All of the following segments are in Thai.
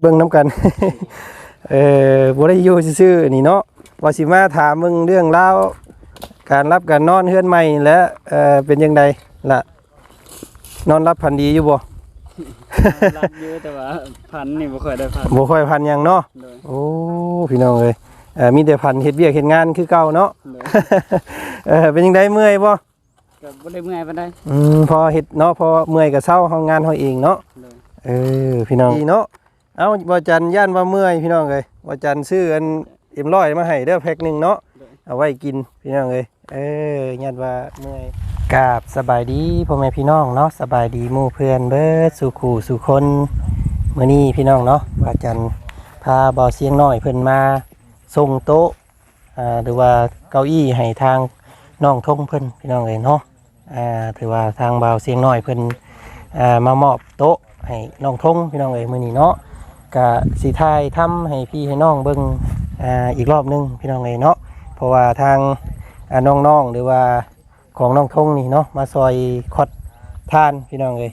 เบิ่งน้ำกัน เออบ่ได้อยู่ซื่อๆนี่เนาะว่าสิมาถามมึงเรื่องราวการรับการนอนเฮือนใหม่และเอ่อเป็นยังไงล่ะ นอนรับพันดีอยู่บ่รับเยอะแต่ว่าพันนี่บ่ค่อยได้พันบ่ค่อยพันหยังเนาะเลยโอ้พี่น้องเอ้ยเอ่อมีแต่พันเฮ็ดเวียกเฮ็ดงานคือเก่าเนาะเลยเออเป็นยังไงเมื่อยบ่ก็บ่ได้เมื่อยปานใดอืมพอเฮ็ดเนาะพอเมื่อยก็เช้าเฮางานเฮาเองเนาะเลยเออพี่น้องดีเนาะ เอาบ่จันย่านว่าเมื่อยพี่น้องเอ้ยบ่จันซื้ออันเอ็มร้อยมาให้เด้อแพ็คหนึ่งเนาะเอาไว้กินพี่น้องเอ้ยเออย่านว่าเมื่อยกาบสบายดีพ่อแม่พี่น้องเนาะสบายดีหมู่เพื่อนเบิร์ดสู่ขู่สู่คนมื้อนี้พี่น้องเนาะว่าจันพาเบาเสียงน้อยเพิ่นมาส่งโต๊ะหรือว่าเก้าอี้ให้ทางน้องทงเพิ่นพี่น้องเอ้ยเนาะถือว่าทางเบาเสียงน้อยเพิ่นอ่ามามอบโต๊ะให้น้องทงพี่น้องเอ๋ยมื้อนี้เนาะ กะสีทายทำให้พี่ให้น้องเบิ่งอ่าอีกรอบหนึงพี่น้องเอยเนาะเพราะว่าทางอ่าน้องๆหรือว่าของน้องทงนี่เนาะมาซอยคอดทานพี่น้องเอ๋ย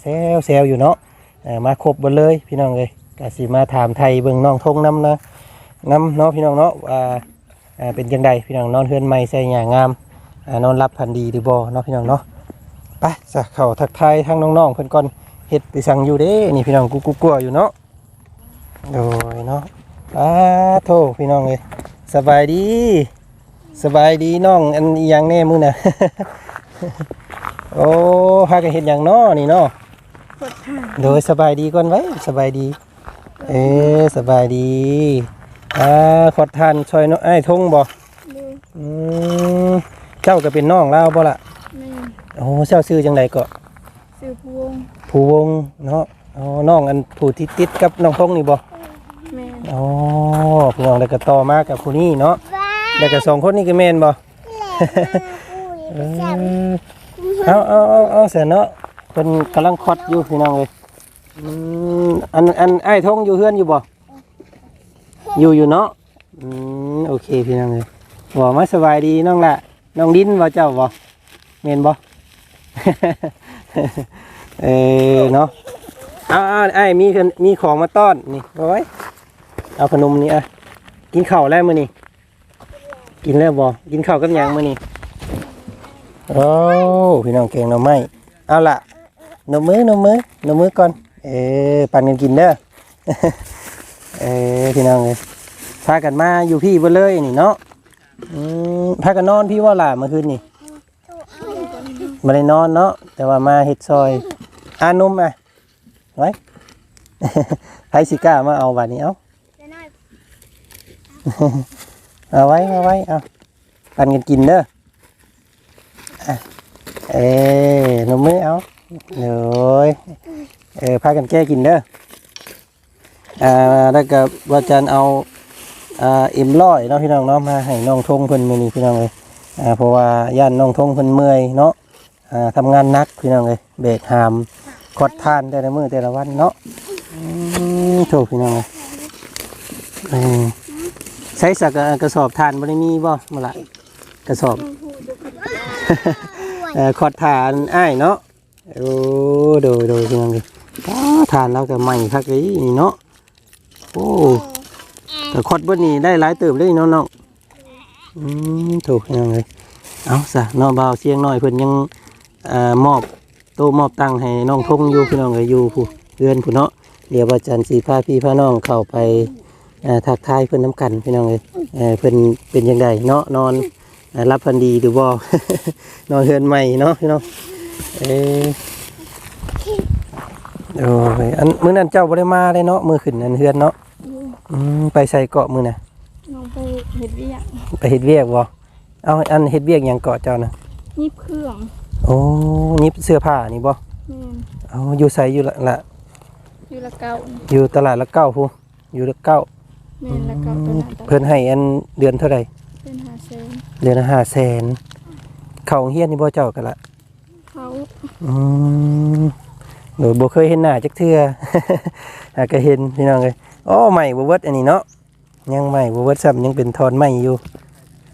เซวแซวอยู่เนาะมาครบหมดเลยพี่น้องเอ๋ยกะสิมาถามไทยเบิ่งน้องทงนํนะนํเนาะพี่น้องเนาะอ่าเป็นจังไดพี่น้องนอนเฮือนใหม่ใส่หญ้างามนอนรับพันดีหรือบ่เนาะพี่น้องเนาะไปจะเข้าทักทายทั้งน้องๆเพิ่อนก่อนเฮ็ดไปสั่งอยู่เด้นี่พี่น้องกูกูกลัวอยู่เนาะ โดยเนาะอ้าโทพี่น้องเอ้ยสบายดี สบายดีน้องอันอีหยังแน่มื้อน่ะโอ้พากันเฮ็ดหยังเนาะนี่เนาะโดยสบายดีก่อนไว้สบายดี เอ๊สบายดีอ่าขอทานช่วยเนาะไอ้ายทงบ่เลยอืมเจ้าก็เป็นน้องลาวบ่ล่ะแม่โอ้เจ้าซื้อจังไดก็ซื้อพวงผู้วงเนาะอ๋อน้องอันผู้ที่ติดกับน้องพงนี่บ่แม่ อ๋อพี่น้องแล้วก็ต่อมากับผู้นี้เนาะแล้วก็สองคนนี่ก็แม่นบ่เออเอาเอาเอาเอาเสียเนาะเพิ่นกำลังคอดอยู่พี่น้องเอ้ยอืมอันอันไอ้ายทงอยู่เฮือนอยู่บ่อยู่อยู่เนาะอืมโอเคพี่น้องเอ้ยบ่มาสบายดีน้องละน้องดินบ่เจ้าบ่แม่นบ่ เออเนาะเอาเอาไอ้ายมีขนมีของมาต้อนนี่เอาไว้ เอาขนมนี่อะ กินข้าวแล้วมื้อนี้กินแล้วบ่กินข้าวกับหยังมื้อนี้โอ้พี่น้องแกงหน่อไม้เอาล่ะหนมมือหนมมือหนมมือก่อน เออปั่นกันกินเด้อเออพี่น้องเอ้ยพากันมาอยู่พี่เบ่เลยนี่เนาะอืมพากันนอนพี่ว่าล่ะเมื่อคืนนี่บ่ได้นอนเนาะแต่ว่ามาเฮ็ดซอยอานมอะไว้ไทสิกล้ามาเอาบัดนี้เอา เอาไว้เอาไว้เอาปันกันกินเด้อเอ้หนมมือเอาเดี๋ยเออพากันแก้กินเด้ออ่าแล้วก็ว่าจันเอาอ่าเอ็มร้อยเนาะพี่น้องเนาะมาให้น้องทงเพิ่นมื้อนี้พี่น้องเลยอ่าเพราะว่าย่านน้องทงเพิ่นเมื่อยเนาะอ่าทำงานหนักพี่น้องเลยเบรกหามกดทานแต่ละมือแต่ละวันเนาะอืมโถพี่น้องเลย ใช้สักกระสอบทานบริมีบ่มาละกระสอบเออขอดทานอ้ายเนาะโอ้โดยโดยพี่น้องเลยอ้าทานแล้วก็ใหม่คักเลยนี่เนาะโอ้แต่ขอดบนนี้ได้หลายเติบเลยเนาะเนาะอืมโถพี่น้องเลยเอาซะเนาะบ่าวเสียงหน่อยเพิ่นยังเอ่อมอบโตมอบตังค์ให้น้องทงอยู่พี่น้องก็อยู่ผู้เพื่อนผู้เนาะเดี๋ยวว่าจันทร์สีพาพี่พาน้องเข้าไปเอ่อ ทักทายเพื่อนน้ำกันพี่น้องเลยเอ่อเพื่อนเป็นยังไงเนาะนอนเอ่อรับพันดีหรือบ่นอนเฮือนใหม่เนาะพี่น้องเออโอ้ยอันมื้อนั้นเจ้าบ่ได้มาเลยเนาะมื้อขึ้นอันเฮือนเนาะอืมไปใส่เกาะมื้อน่ะน้องไปเห็ดเวียกไปเฮ็ดเวียกบ่เอาอันเฮ็ดเวียกหยังเกาะเจ้าน่ะนี่เครื่องโอ้นี่เสื้อผ้านี่บ่แม่นเอาอยู่ใส่อยู่ละละอยู่ละเก้าอยู่ตลาดละเก้าพูอยู่ละเก้า แม่นละเก้าตัวนั้นเพิ่นให้อันเดือนเท่าไหร่เป็นหาเซนเดือนละห้าแสนเขาโรงเฮียนนี่บ่เจ้ากันละเขาอืมหนูบ่เคยเห็นหน้าจักเทื่อหาก็เห็นพี่น้องเลยอ้อใหม่บ่เบิดอันนี้เนาะยังใหม่บ่เบิดซ้ำยังเป็นทอนใหม่อยู่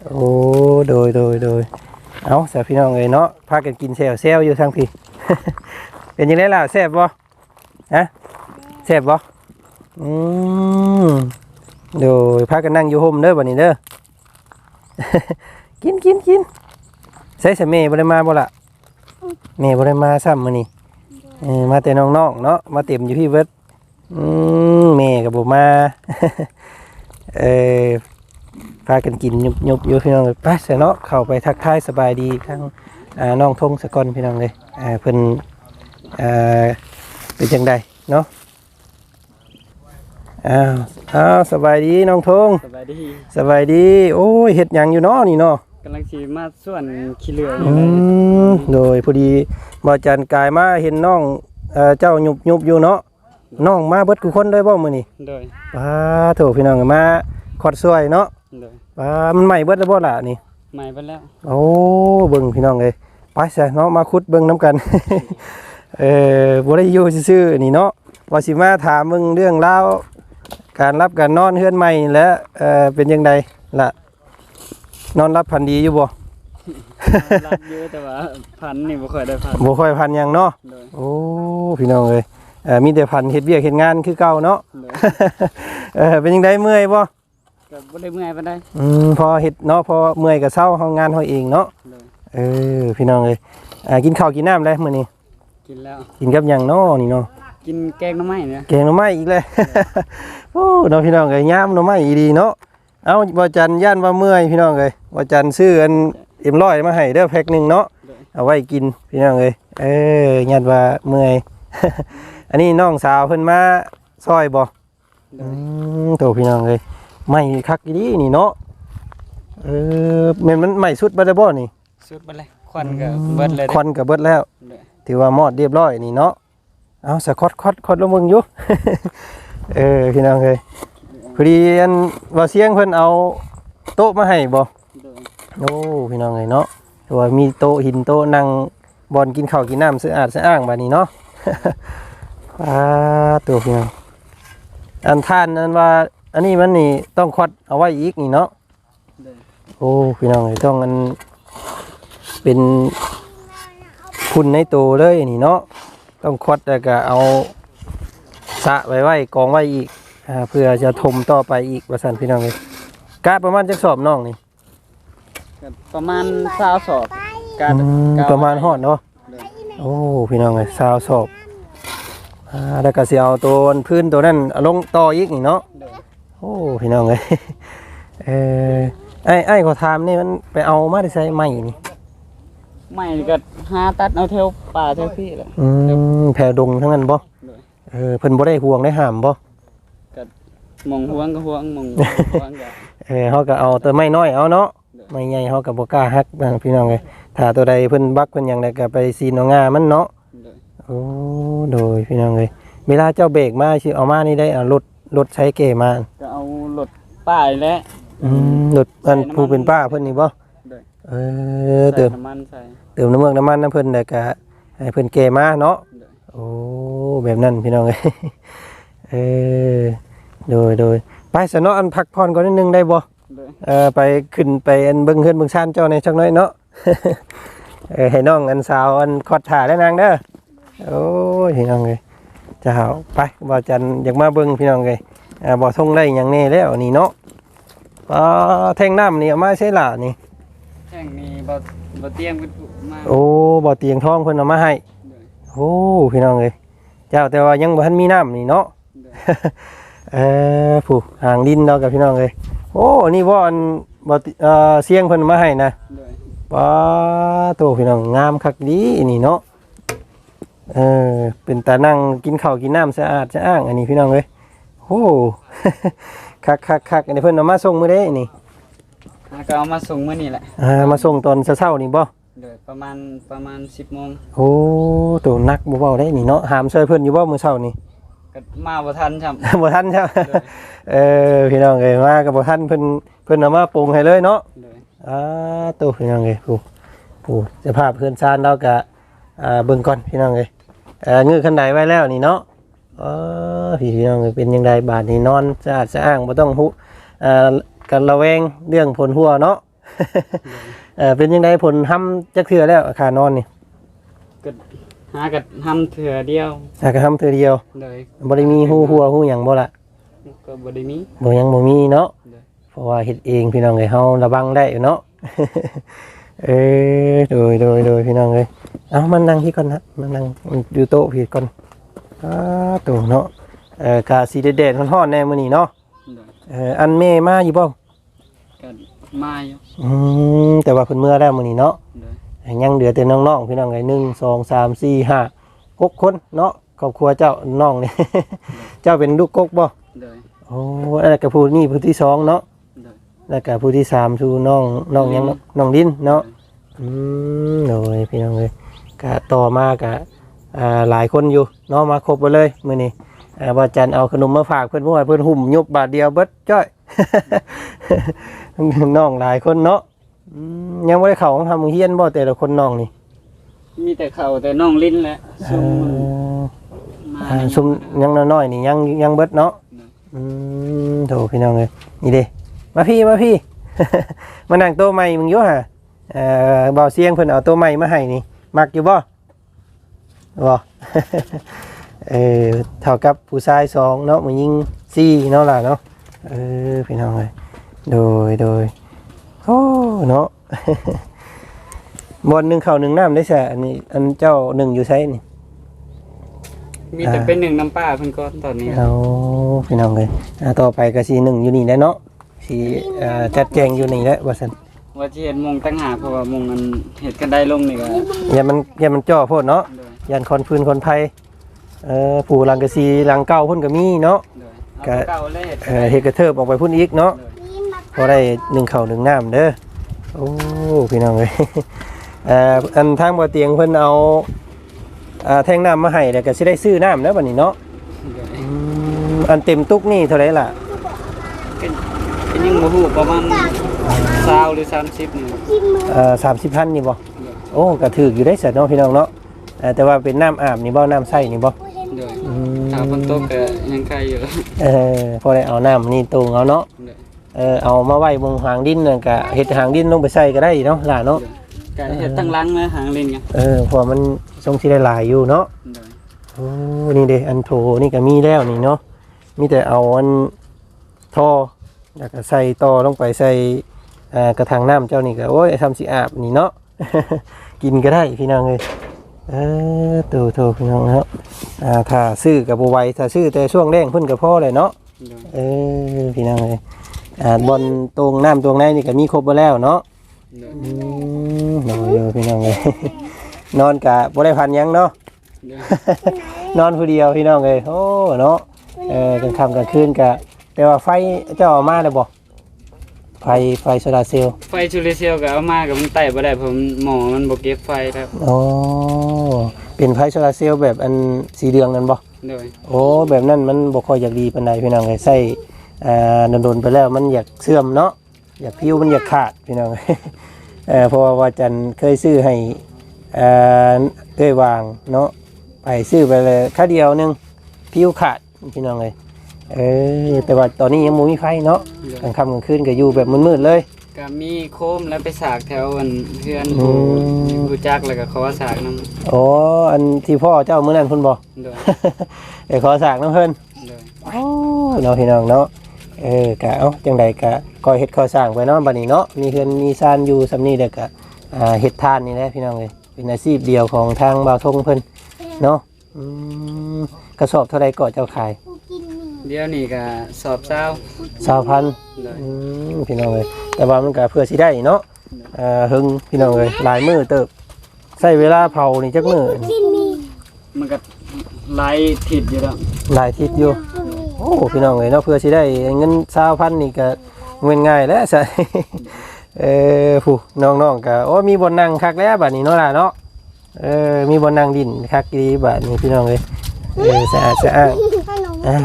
โอ้โดยโดยโดยเอาสาพี่น้องเลยเนาะพากันกินแซวแซวอยู่ทางพี่ เป็นยังไงล่ะแซ่บบ่ฮะแซ่บบ่อืม โดยพากันนั่งอยู่ห่มเด้อบัดนี้เด้อ กินกินกินใส่สเมบ่ได้มาบ่ละแม่บ่ได้มาซ้ำมื้อนี้เออมาแต่น้องๆเนาะมาเต็มอยู่พี่เบิดอืมแม่ก็บ่มา เออพากันกินยุบๆอยู่พี่น้องเอ้ยไปซะเนาะเข้าไปทักทายสบายดีทั้งอ่าน้องทงสกอนพี่น้องเลยอ่าเพิ่นอ่าเป็นจังไดเนาะ อ้าวอ้าวสบายดีน้องทงสบายดีสบายดี โอ้ยเฮ็ดหยังอยู่เนาะนี่เนาะกำลังสิมาส่วนขี้เหลือออืยู่เลยมโดยพอดีบ่จันกายมาเห็นน้องเอ่อเจ้ายุบยุบอยู่เนาะน้องมาเบิดทุกคนได้บ่มื้อนี้โดยป้าโถพี่น้องมาขอดซวยเนาะโดยป้ามันใหม่เบิดแล้วบ่ล่ะนี่ใหม่ไปแล้วโอ้เบิ่งพี่น้องเอ้ยไปซะเนาะมาขุดเบิ่งน้ำกัน เออบ่ได้อยู่ซื่อๆนี่เนาะว่าสิมาถามมึงเรื่องราว การรับการนอนเฮือนใหม่นี่แหละเอ่อเป็นจังไดล่ะ นอนรับพันดีอยู่บ่รับเยอะแต่ว่าพันนี่บ่ค่อยได้พันบ่ค่อยพันหยังเนาะโดยโอ้พี่น้องเอ้ยเอ่อมีแต่พันเฮ็ดเวียกเฮ็ดงานคือเก่าเนาะโดยเออเป็นจังไดเมื่อยบ่ก็บ่ได้เมื่อยปานใดอืมพอเฮ็ดเนาะพอเมื่อยก็เซาเฮางานเฮาเองเนาะโดยเออพี่น้องเอ้ยอ่ากินข้าวกินน้ำได้มื้อนี้กินแล้วกินกับหยังเนาะนี่เนาะ กินแกงหน่อไม้เนี่ยแกงหน่อไม้อีกเลย โอ้น้องพี่น้องเอ้ยยามหน่อไม้อีดีเนาะ เอาบ่จันย่านว่าเมื่อยพี่น้องเอ้ยบ่จันซื้ออันเอ็มร้อยมาให้เด้อแพ็คหนึงเนาะโดยเอาไว้กินพี่น้องเอ้ยเออย่านว่าเมื่อย อันนี้น้องสาวเพิ่นมาซอยบ่โดอืยมโตพี่น้องเอ้ยไม่คักอีดีนี่เนาะ เออแม่นมันใหม่สุดบ่ได้บ่นี่สุดไปเลยควันก็เบิดเลยควันก็เบิดแล้วโดยถือว่ามอดเรียบร้อยนี่เนาะ เอาสะคอดคอดคอดลงมึงอยู่ เออพี่น้องเอ้ยพอดีอันว่าเสียงเพิ่นเอาโต๊ะมาให้บ่โดยโอ้พี่น้องเอ้ยเนาะถือว่ามีโต๊ะหินโต๊ะนั่งบอนกินข้าวกินน้ำสะอาดสะอ้างบัดนี้เนาะอ่าตัวพี่น้องอันท่านนั้นว่า อันนี้มันนี่ต้องควัดเอาไว้อีกนี่เนาะโดยโอ้พี่น้องเอ้ยต้องอันเป็นคุณในตัวเลยนี่เนาะ ต้องควัดแล้วก็เอาสะไว้ไว้กองไว้อีกอ่าเพื่อจะทมต่อไปอีกว่าสันพี่น้องเลยกะประมาณจักสอบน้องนี่ก็ประมาณ20สอบการอืมกประมาณหอดเนาะโดยโอ้พี่น้องเลยสาวสอบอ่าแล้วก็สิเอาตัวพื้นตัวนั้นเอาลงต่ออีกนี่เนาะโดยโอ้พี่น้องเลย เออไอ้ไอ้ขอถามนี่มันไปเอามาได้ใช้ไม้นี่ ไม่ก็หาตัดเอาเทวป่าเทวพี่แหละอืมแผ่ดงทั้งนั้นบ่โดยเออเพิ่นบ่ได้ห่วงได้ห้ามบ่มองห่วงก็ห่วงมองห่วงก็เออเฮาก็เอาตัวไม้น้อยเอาเนาะเด้อไม้ใหญ่เฮาก็บ่กล้าฮักบางพี่น้องเอ้ยถ้าตัวใดเพิ่นบักเพิ่นหยังได้ก็ไปซีนเอางามันเนาะโดยโอ้โดยพี่น้องเอ้ยเวลาเจ้าเบรกมาสิเอามานี่ได้เอารถรถใช้เกมาก็เอารถป้ายและอืมรถอันใส่น้ำมันผู้เป็นป้าเพิ่นนี่บ่โดย เออเติใส่มน้ำมันใส่เติมน้ำเมืองน้ำมันน้ำเพิ่นแล้วก็ให้เพิ่นเกมาเนาะโดยโอ้แบบนั้นพี่น้องเอ้ย เออโดยโดยไปซะเนาะอันพักผ่อนก่อนนิดนึงได้บ่โดยเออไปขึ้นไปอันเบิ่งเฮือนเบิ่งชานเจ้าในจักหน้อยเนาะ เออให้น้องอันสาวอันคอดถ่าได้นางเด้อ โอ้ยพี่น้องเอ้ยเจะหาไปบ่จันอยากมาเบิ่งพี่น้องเอ้ยอ่าบ่ทงได้หยังแน่แล้วนี่เนาะปลาแท่งน้ำนี่เอามาใช่ล่ะนี่แข่ งนี้บ่บ่เตรียมกันมาโอ้บ่เตียงทองเพิ่นเอามาให้โดยโอ้พี่น้องเอ้ยเจ้าแต่ว่ายังบ่ทันมีน้ำนี่เนาะโดยเออผู้หางดินเนาะกับพี่น้องเอ้ยโอ้นี่บ่อันบ่ติเอ่อเสียงเพิ่นเอามาให้นะโดยป้าโตพี่น้องงามคักดีนี่เนาะเออเป็นตานั่งกินข้าวกินน้ำสะอาดสะอ้างอันนี้พี่น้องเอ้ยโอ้ คักคักคักอันนี้เพิ่นเอามาส่งมื้อใดนี่ แล้วก็เอามาส่งมื้อนี้แหละอ่ามาส่งตอนเช้าๆนี่บ่โดยประมาณประมาณ10โมงโอ้ตัวนักบ่เว้าได้นี่เนาะหามช่วยเพิ่นอยู่บ่มื้อเช้านี่ก็มาบ่ทันครับ บ่ทันใช่ไหมโดยเออพี่น้องเอ้ยมาก็บ่ทันเพิ่นเพิ่นเอามาปรุงให้เลยเนาะโดยอ่าตัวพี่น้องเอ้ยผู้ผู้สภาพเพื่อนชานเราก็อ่าเบิ่งก่อนพี่น้องเอ้ยเอ่องื้อขันไดไว้แล้วนี่เนาะเออพี่พี่น้องเอ้ยเป็นยังไงบาดนี้นอนสะอาดสะอ้างบ่ต้องหุอ่า กันระแวงเรื่องผลหัวเนาะเออเป็นยังไงผลห้ำจักเทื่อแล้วอาคารนอนนี่ก็หากัดทำเถื่อเดียวอาก็ห้ำเทื่อเดียวโดยบ่ได้มีหูหัวหูหยังบ่ล่ะก็บ่ได้มีบ่ยังบ่มีเนาะเด้อเพราะว่าเฮ็ดเองพี่น้องเอ้ยเฮาระวังได้อยู่เนาะเออโดยโดยโดยพี่น้องเอ้ยเอามันนั่งที่ก่อนนะมันนั่งอยู่โต๊ะพี่ก่อนอ้าโตเนาะเอ่อกาสีแดดๆร้อนๆแน่มื้อนี้เนาะเด้อ เอ่ออันแม่มาอยู่บ่ก็มาอยู่อืมแต่ว่าเพิ่นเมื่อแล้วมื้อนี้เนาะเด้อยังเหลือแต่น้องๆพี่น้องไงหนึ่งสองสามสี่ห้าหกคนเนาะครอบครัวเจ้าน้องนี่ เจ้าเป็นลูกกกบ่เด้อโอ้แล้วก็ผู้นี่ผู้ที่สองเนาะเด้อแล้วก็ผู้ที่สามคือน้องน้องหยังเนาะน้องดินเนาะ อืมโอ้ยพี่น้องเลยก็ต่อมากะอ่าหลายคนอยู่เนาะมาครบไปเลยมื้อนี้ อ่าว่าจันเอาขนมมาฝากเพิ่นเพราะว่าเพิ่นหุ่มยุบบาทเดียวเบิดจ้อยน้องหลายคนเนาะอืมยังบ่ได้เข้าของทำโรงเรียนบ่แต่ละคนน้องนี่มีแต่เขาแต่น้องลิ้นแหละเอ่ซุ่มอมาอ่าชุมยังน้อยๆนี่ยังยังเบิดเนาะอืมโถพี่น้องเลยนี่เด้มาพี่มาพี่มานั่งโต๊ะใหม่มึงอยู่ฮะเอ่อเบาเสียงเพิ่นเอาโต๊ะใหม่มาให้นี่มักอยู่บ่บ่ เออเท่ากับผู้ชายสองเนาะมันยิงสี่เนาะล่ะเนาะเออพี่น้องเลยโดยโดยโอ้เนาะบอลหนึ่งเข่าวหนึ่งน้ำได้ใช่อันนี้ อันเจ้าหนึ่งอยู่ใช้นี่มีแต่เป็นหนึ่งน้ำป้าเพิ่นก็ตอนนี้เอาพี่น้องเลยอ่าต่อไปก็สีหนึ่งอยู่นี่แหล้วเนาะสีอ่าจัดแจงอยู่นี่แหละว่าสันว่าสิเห็นมงตั้งหากเพราะว่ามงมันเฮ็ดกันได้ลงนี่ก็อย่ามันอย่ามันจ่อโพดเนาะเด้อยันคอนพื้นคนไทย เอ่อผู้หลังกะสีหลังเก่าเพุ่นก็มีเนาะเด้อเอาเก่าเลยเฮ็ดเอ่อเฮดกระเทิบออกไปพุ่นอีกเนาะเด้อพอได้หนึ่งเข่าวหนึ่งน้ำเด้อโอ้พี่น้องเลยเอ่ออันทางบ่อเตียงเพิ่นเอาอ่าแท่งน้ำมาให้แล้วก็สิได้ซื้อน้ำแล้วบัดนี้เนาะเด้ออืมอันเต็มตุกนี่เท่าไหร่ล่ะเป็นเป็นยังบ่ฮู้ประมาณ20หรือ30นี่เอ่อสามสิบพันนี่บ่โอ้กระถืออยู่ได้เสร็จเนาะพี่น้องเนาะเอ่อแต่ว่าเป็นน้ำอาบนี่บ่น้ำใส่นี่บ่ เด้ออืมถ้าฝนตกก็ยังใครอยู่เออพอได้เอาน้ำนี่ตรงเอาเนาะเด้อเออเอามาไว้บนหางดินนั่นก็เฮ็ดหางดินลงไปใส่ก็ได้เนาะล่ะเนาะ ก็เฮ็ดตั้งหลังนะหางลิงไงเออเพอมันทรงสิได้หลายอยู่เนาะเด้อโอ้นี่เด้อันโถนี่ก็มีแล้วนี่เนาะมีแต่เอาอันท่อแล้วก็ใส่ต่อลงไปใส่เอ่อกระถางน้ำเจ้านี่ก็โอ้ยทำสิอาบนี่เนาะ กินก็ได้พี่น้องเอ้ย เออโตโตพี่น้องครับอ่าถ้าซื้อกับบัวไหวถ้าซื้อแต่ช่วงแรงเพิ่นกับพ่อเลยเนาะเด้อเออพี่น้องเลยอ่าบนตรงน้ำตรงไหนนี่ก็มีครบหมดแล้วเนาะเด้ออืมโอ้ยพี่น้องเลยนอนกะบ่ได้พันหยังเนาะเด้อนอนผู้เดียวพี่น้องเลยโอ้เนาะเออกลางค่ำกลางคืนกะแต่ว่าไฟเจ้าเอามาได้บ่ ไฟไฟโซลาร์เซลล์ไฟชูเลเซียลก็เอามากับมันไต่บ่ได้ผมหมอมันบ่เก็บไฟครับ อ๋อเป็นไฟโซลาร์เซลล์แบบอันสีเหลืองนั่นบ่เด้อโอ้แบบนั้นมันบ่ค่อยอยากดีปานใดพี่น้องเลยใส่อ่าโดนๆไปแล้วมันอยากเสื่อมเนาะอยากพิวมันอยากขาดพี่น้องเออเพราะว่าว่าจันเคยซื้อให้เอ่อเอ้ยวางเนาะไปซื้อไปเลยค่าเดียวหนึงพิวขาดพี่น้องเลย เออแต่ว่าตอนนี้ยังบ่มีไฟเนาะเด้อกลางค่ำกลางคืนก็อยู่แบบมืดๆเลยก็มีโคมแล้วไปสากแถวอันเพื่อนอืผู้มรู้จักแล้วก็ขอสากนํอ๋ออันที่พ่อเจ้ามื้อนั้นเพุ่นบ่เด้อไปขอสากน้ำเพิ่นเด้อโอ้เนาะพี่น้องเนาะเออกะเอ้าจังใดกะคอยเฮ็ดคอยสร้างไปเนาะบัดนี้เนาะมีเฮือนมีซานอยู่สำนี้เด้อกะอ่าเฮ็ดทานนี่แหละพี่น้องเอ้ยเป็นอาชีพเดียวของทางบ่าวทงเพิ่นเนาะอืมกระสอบเท่าใดก็เจ้าขาย เดี๋ยวนี้ก็สอบเช้า20,000เด้ออืมพี่น้องเอ้ยแต่ว่ามันก็เพื่อสิได้เนาะเอ่อหึงพี่น้องเอ้ยหลายมื้อเติบใช้เวลาเผานี่จักมื้อมันก็หลายทิศอยู่แล้วหลายทิศอยู่ โอ้พี่น้องเอ้ยเนาะเพื่อสิได้เงิน20,000นี่ก็เงินง่ายแล้วใช่เออผู้น้องๆก็โอ้มีบนนั่งคักแล้วบัดนี้เนาะล่ะเนาะเออมีบนนั่งดินคักดีบัดนี้พี่น้องเอ้ยเออสะอาดสะอ้าง อะ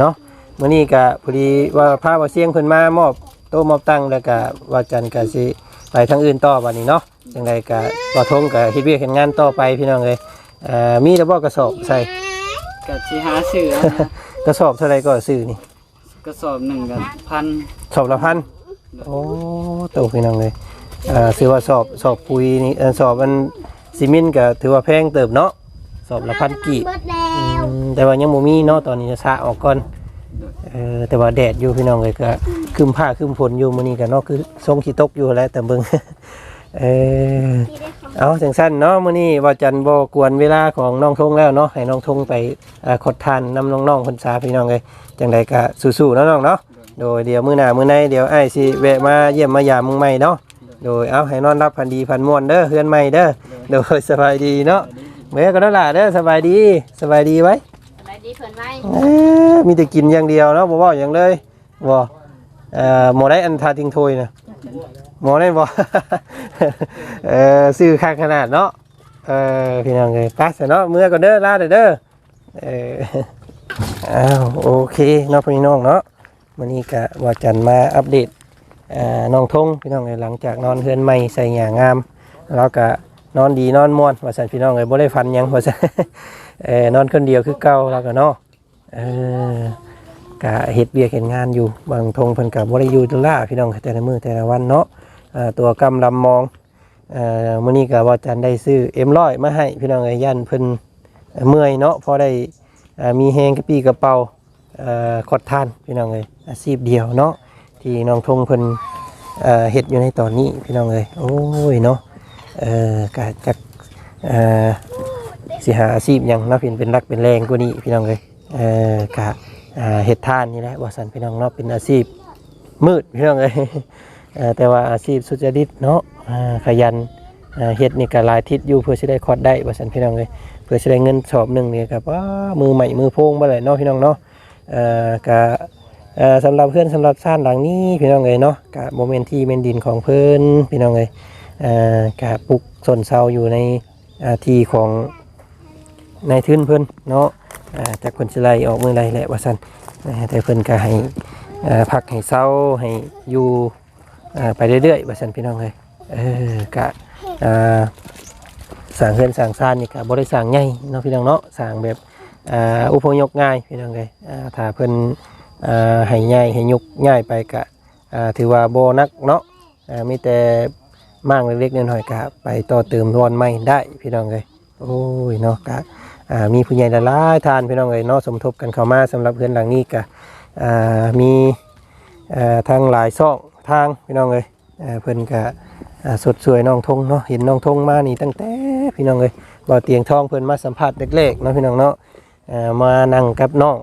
เนาะมื้อนี้ก็พอดีว่าพาว่าเสียงเพิ่นมามอบโต๊ะมอบตั้งแล้วก็ว่าจันทร์ก็สิไปทางอื่นต่อบัดนี้เนาะจังไดก็บ่ทงก็เฮ็ดเวียกเฮ็ดงานต่อไปพี่น้องเอ้ยเอ่อมีแต่บ่กระสอบใส่ก็สิหาซื้อเอานะ กระสอบเท่าไรก็ซื้อนี่กระสอบหนึ่งก็พันสอบละพันโอ้โตพี่น้องเลยอ่าซื้อว่าสอบสอบปุ๋ยนี่เอ่อสอบมันซีเมนต์ก็ถือว่าแพงเติบเนาะสอบละพันกี่ เบิดแล้วอื มแต่ว่ายังบ่มีเนาะตอนนี้จะซะออกก่อนเออแต่ว่าแดดอยู่พี่น้องเลยก็คึมผ้าคึมฝนอยู่มื้อนี้ก็เนาะคือทรงขี้ตกอยู่แหล้วแต่เบิ่ง เออเอาจังสั้นเนาะมื้อนี้ว่าจันบ่กวนเวลาของน้องทงแล้วเนาะให้น้องทงไปอ่าขดทานนำน้องๆเพิ่นสาพี่น้องเลยจังใดก็สู้ๆเนาะน้องเนาะโดยเดี๋ยวมื้อหน้ามื้อในเดี๋ยวอ้ายสิแวะมาเยี่ยมมายามมึงใหม่เนาะโดยเอาให้นอนรับพันดีพันม่วนเด้อเฮือนใหม่เด้อโดยสบายดีเนาะ เมื่อก็นั่นล่ะเด้อสบายดีสบายดีไว้อะไรดีเพิ่นไว้เอ้อมีแต่กินอย่างเดียวเนาะบ่เว้าอย่างเลยบ่เอ่อหมอได้อันทาทิ้งถ้วยนะหมอได้บ่ เออซื้อข้างขนาดเนาะเออพี่น้องเอ้ยไปซะเนาะเมื่อก่อนเด้อลาเด้อเด้อเอออ้าวโอเคเนาะพี่น้องเนาะวันนี้ก็ว่าจันมาอัปเดตอ่าน้องทงพี่น้องเอ้ยหลังจากนอนเฮือนใหม่ใส่หญ้างามแล้วก็ นอนดีนอนม่วนว่าซั่นพี่น้องเอ้ยบ่ได้ฟันยังว่าซั่นเออนอนคนเดียวคือเก่าแล้วก็เนาะเออกะเฮ็ดเวียกเห็นงานอยู่บางทงเพิ่นกับบ่ได้อยู่ตุลาพี่น้องแต่ละมื้อแต่ละวันเนาะตัวกำลำมองเอ่อมื้อนี้ก็ว่าจันได้ซื้อ M100 มาให้พี่น้องเอ้ยยันเพิ่นเมื่อยเนาะพอได้มีแฮงกระปี้กระเป๋าเอ่อขดทานพี่น้องเอ้ยอาชีพเดียวเนาะที่น้องทงเพิ่นเอ่อเฮ็ดอยู่ในตอนนี้พี่น้องเอ้ยโอ้ยเนาะ เออกะจักเอ่อสิหาอาชีพหยังเนาะเพียนเป็นรักเป็นแรงกว่านี้พี่น้องเลยเออกะอ่าเฮ็ดทานนี่แหละว่าสันพี่น้องเนาะเป็นอาชีพมืดพี่น้องเลยเอ่อแต่ว่าอาชีพสุจริตเนาะอ่าขยันอ่าเฮ็ดนี่ก็หลายทิศอยู่เพื่อสิได้คอดได้ว่าสันพี่น้องเลยเพื่อสิได้เงินสอบหนึงนี่ครับว้ามือใหม่มือโพงบ่เลยเนาะพี่น้องเนาะเอ่อกะ เอ่อสำหรับเพื่อนสำหรับซ่านหลังนี้พี่น้องเลยเนาะกะโมเมนที่เมนดินของเพิ่อนพี่น้องเลยเอ่อ กะปลูกสนเซาอยู่ในที่ของนายทุนเพิ่นเนาะจากเพิ่นสไลออกเมื่อไรแหละว่าซั่นแต่เพิ่นก็ให้พักให้เศร้าให้อยู่ไปเรื่อยๆว่าซั่นพี่น้องเอ้ยเออกะสร้างเฮือนสร้างซานนี่ก็บ่ได้สร้างใหญ่เนาะพี่น้องเนาะสร้างแบบอ่าอุปยกง่ายพี่น้องเอ้ยถ้าเพิ่นอ่าให้ใหญ่ให้ยกง่ายไปก็อ่าถือว่าโบนักเนาะมีแต่ มั่งเล็กๆน้อยๆก็ไปต่อเติมรอนใหม่ได้พี่น้องเอ้ยโอ้ยเนาะกะมีผู้ใหญ่หลายทานพี่น้องเอ้ยเนาะสมทบกันเข้ามาสำหรับเพื่อนหลังนี้กะมีทางหลายซ่องทางพี่น้องเอ้ยเพิ่อนกะสดสวยน้องทงเนาะเห็นน้องทงมานี่ตั้งแต่พี่น้องเอ้ยบ่เตียงทองเพิ่อนมาสัมภาษณ์เล็กๆเนาะพี่น้องเนาะมานั่งกับน้อง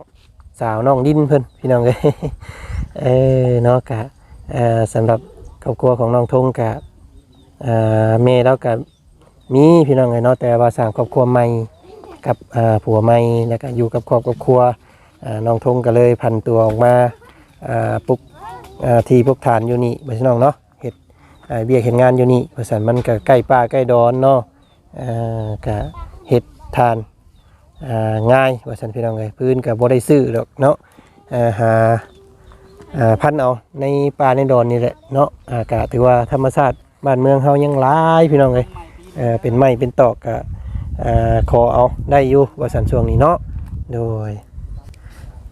สาวน้องดินเพิ่อนพี่น้องเอ้ยเออเนาะกะอ่าสำหรับครอบครัวของน้องทงกะ อ่าแม่แล้วกะมีพี่น้องไงเนาะแต่ว่าสร้างครอบครัวใหม่กับอ่าผัวใหม่แล้วก็อยู่กับครอบครัวอ่าน้องทงก็เลยพันตัวออกมาอ่าปลุกอ่าที่พวกฐานอยู่นี่พี่น้องเนาะเห็ดอ่าเบียกเห็นงานอยู่นี่เพราะฉะนั้นมันก็ใกล้ป่าใกล้ดอนเนาะอ่าก็เห็ดทานอ่าง่ายว่าสันพี่น้องเลยพื้นกับบ่ได้ซื้อหรอกเนาะอ่าหาอ่าพันเอาในป่าในดอนนี่แหละเนาะอากาศถือว่าธรรมชาติ บ้านเมืองเฮายังหลายพี่น้องเลยเอ่อเป็นไม้เป็นตอกก็เอ่อขอเอาได้อยู่ว่าสันช่วงนี้เนาะโดย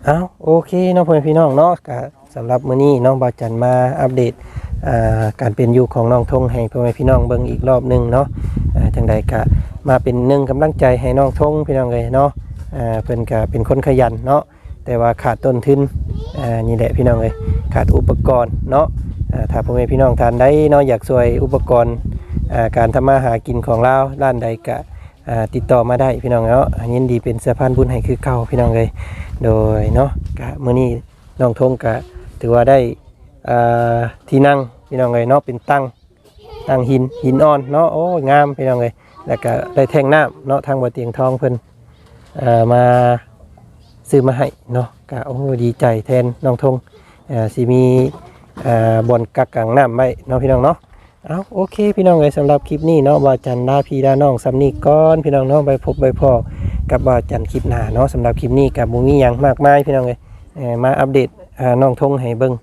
เอาโอเคเนาะพ่อแม่พี่น้องเนาะก็สำหรับมื้อนี้น้องบาจันมาอัปเดตอ่าการเป็นอยู่ของน้องทงให้พ่อแม่พี่น้องเบิ่งอีกรอบหนึงเนาะอ่าจังใดก็มาเป็นหนึ่งกำลังใจให้น้องทงพี่น้องเลยเนาะอ่าเพิ่นก็เป็นคนขยันเนาะแต่ว่าขาดต้นทุนนี่แหละพี่น้องเลยขาดอุปกรณ์เนาะ ถ้าพ่อแม่พี่น้องทานได้เนาะอยากช่วยอุปกรณ์การทำมาหากินของเราด้านใดกะติดต่อมาได้พี่น้องเนาะยินดีเป็นสะพานบุญให้คือเก่าพี่น้องเลยโดยเนาะกะมื้อนี้น้องทงกะถือว่าได้ที่นั่งพี่น้องเลยเนาะเป็นตั้งตั้งหินหินอ่อนเนาะโอ้ยงามพี่น้องเลยแล้วก็ได้แท่งน้ำเนาะทางบ่อเตียงทองเพิ่นมาซื้อมาให้เนาะกะโอ้ดีใจแทนน้องทงอ่าสิมี บนกักกังน้ำไว้เนาะพี่น้องเนาะเอาโอเค พี่น้องเลยสำหรับคลิปนี้เนาะว่าจันลาพี่ลาน้องสำนีก้อนพี่น้องเนาะไปพบไปพ่อกับว่าจันคลิปหน้าเนาะสำหรับคลิปนี้กับบุมีหยังมากมายพี่น้องเลยมาอัปเดตน้องทงให้เบิ้ง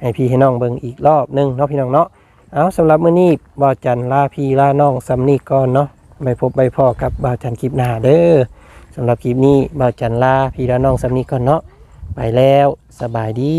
ให้พี่ให้น้องเบิ้งอีกรอบหนึงเนาะพี่น้องเนาะเอาสำหรับมื้อนี้ว่าจันลาพี่ลาน้องสำนีก้อนเนาะไปพบไปพ่อกับบาจันคลิปหน้าเด้อสำหรับคลิปนี้บาจันลาพี่ลาน้องสำนีก้อนเนาะไปแล้วสบายดี